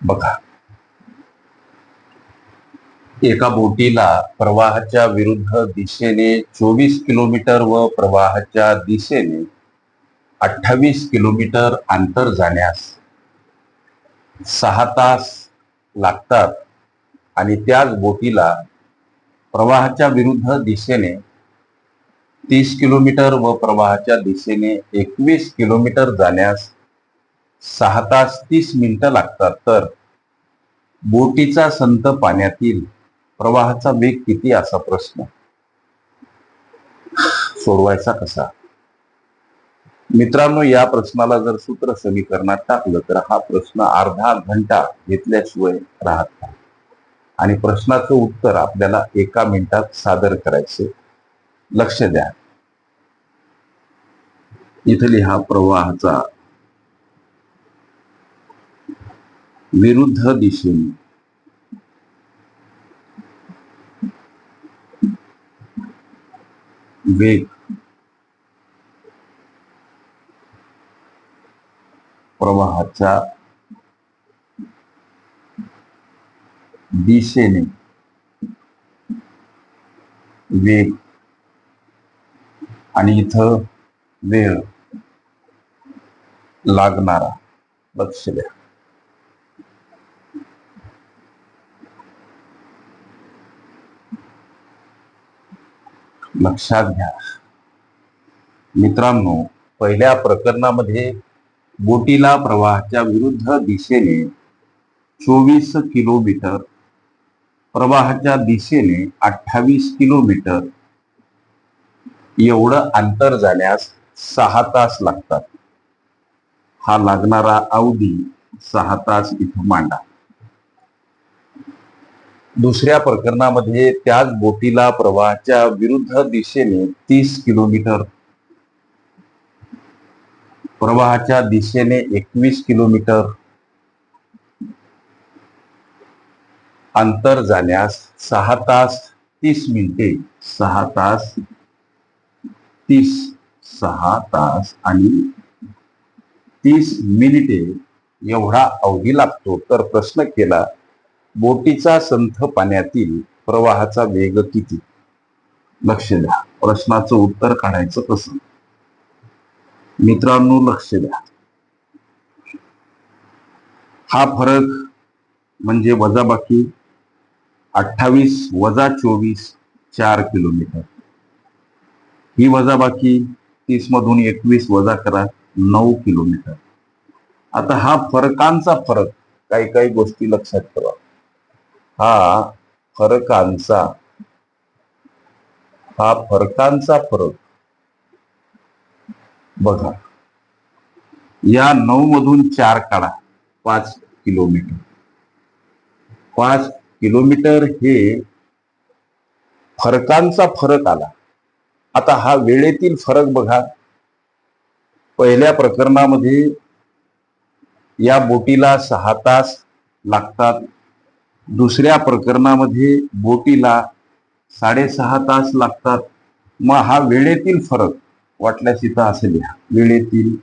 बघा. एका बोटीला प्रवाहाच्या विरुद्ध दिशेने चोवीस किलोमीटर व प्रवाहाच्या दिशेने अठ्ठावीस किलोमीटर अंतर जाण्यास सहा तास लागतात आणि त्याच बोटीला प्रवाहाच्या विरुद्ध दिशेने तीस किलोमीटर व प्रवाहाच्या दिशेने एकवीस किलोमीटर जाण्यास सहा तास तीस मिनिटं लागतात. तर बोटीचा संत पाण्यातील प्रवाहाचा वेग किती असा प्रश्न? सोडवायचा कसा? मित्रांनो या प्रश्नाला जर सूत्र समीकरणात टाकलं तर हा प्रश्न अर्धा घंटा घेतल्याशिवाय राहत नाही. आणि प्रश्नाचं उत्तर आपल्याला एका मिनिटात सादर करायचे. लक्ष द्या. इथली हा प्रवाहाचा विरुद्ध दिशेने. वेग. प्रवाहाच्या दिशेने. वेग. आणि इथं वेळ. लागणारा लक्ष द्या. लक्षात घ्या. मित्रांनो पहिल्या प्रकरणामध्ये बोटीला प्रवाहाच्या विरुद्ध दिशेने चोवीस किलोमीटर प्रवाहाच्या दिशेने अठ्ठावीस किलोमीटर एवढं अंतर जाण्यास सहा तास लागतात. हा लागणारा अवधी सहा तास इथं मांडा. दुसऱ्या प्रकरणामध्ये त्याच बोटीला प्रवाहाच्या विरुद्ध दिशेने तीस किलोमीटर. प्रवाहाच्या दिशेने एकवीस किलोमीटर. अंतर जाण्यास सहा तास तीस मिनिटे सहा तास तीस सहा तास आणि तीस मिनिटे एवढा अवधी लागतो. तर प्रश्न केला बोटीचा संथ पाण्यातील प्रवाहाचा वेग किती? लक्ष द्या. प्रश्नाचं उत्तर काढायचं कसं मित्रांनो लक्ष द्या. हा फरक म्हणजे वजाबाकी अठ्ठावीस वजा चोवीस चार किलोमीटर. ही वजाबाकी तीस मधून एकवीस वजा करा नऊ किलोमीटर. आता हा फरकांचा फरक काही काही गोष्टी लक्षात ठेवा. हा फरकांचा हा फरकांचा फरक. बघा या नऊ मधून चार काढा पाच किलोमीटर. पाच किलोमीटर हे फरकांचा फरक आला. आता हा वेळेतील फरक बघा. पहिल्या प्रकरणामध्ये या बोटीला सहा तास लागतात. दुसऱ्या प्रकरणामध्ये बोटीला साडेसहा तास लागतात. मग हा वेळेतील फरक वाटल्यास इथं असेल लिहा. वेळेतील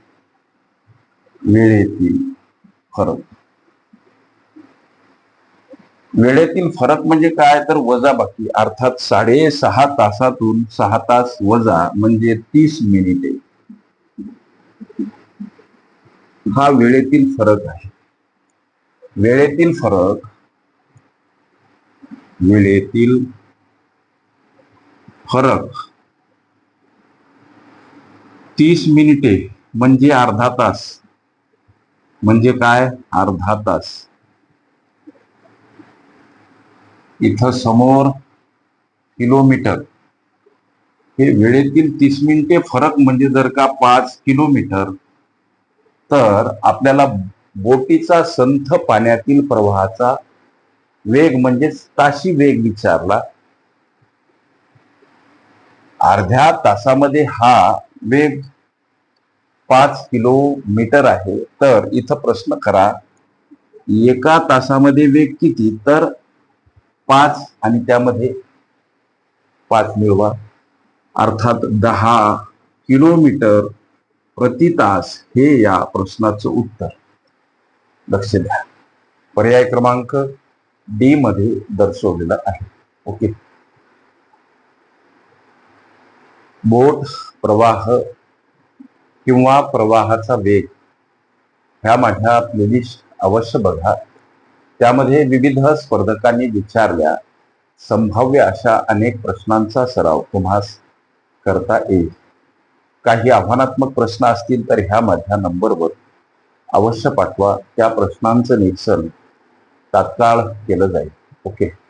वेळेतील फरक. वेळेतील फरक म्हणजे काय? तर वजा बाकी. अर्थात साडेसहा तासातून सहा तास वजा म्हणजे तीस मिनिटे. हा वेळेतील फरक आहे. वेळेतील फरक वेळेतील फरक. तीस मिनिटे म्हणजे अर्धा तास. म्हणजे काय? अर्धा तास. इथं समोर किलोमीटर. हे वेळेतील तीस मिनिटे फरक म्हणजे जर का पाच किलोमीटर तर आपल्याला बोटीचा संथ पाण्यातील प्रवाहाचा वेग म्हणजेच ताशी वेग विचारला. अर्ध्या तासामध्ये हा वेग पाच किलोमीटर आहे. तर इथं प्रश्न करा एका तासामध्ये वेग किती? तर पाच आणि त्यामध्ये पाच मिळवा. अर्थात दहा किलोमीटर प्रति तास हे या प्रश्नाचं उत्तर. लक्ष द्या. पर्याय क्रमांक डी मध्ये दर्शवलेलं आहे. ओके. बोट प्रवाह किंवा प्रवाहाचा वेग ह्या माझ्या प्लेलिस्ट अवश्य बघा. त्यामध्ये विविध स्पर्धकांनी विचारल्या संभाव्य अशा अनेक प्रश्नांचा सराव तुम्हास करता येईल. काही आव्हानात्मक प्रश्न असतील तर ह्या माझ्या नंबरवर अवश्य पाठवा. त्या प्रश्नांचं निरसन तात्काळ केलं जाईल. ओके.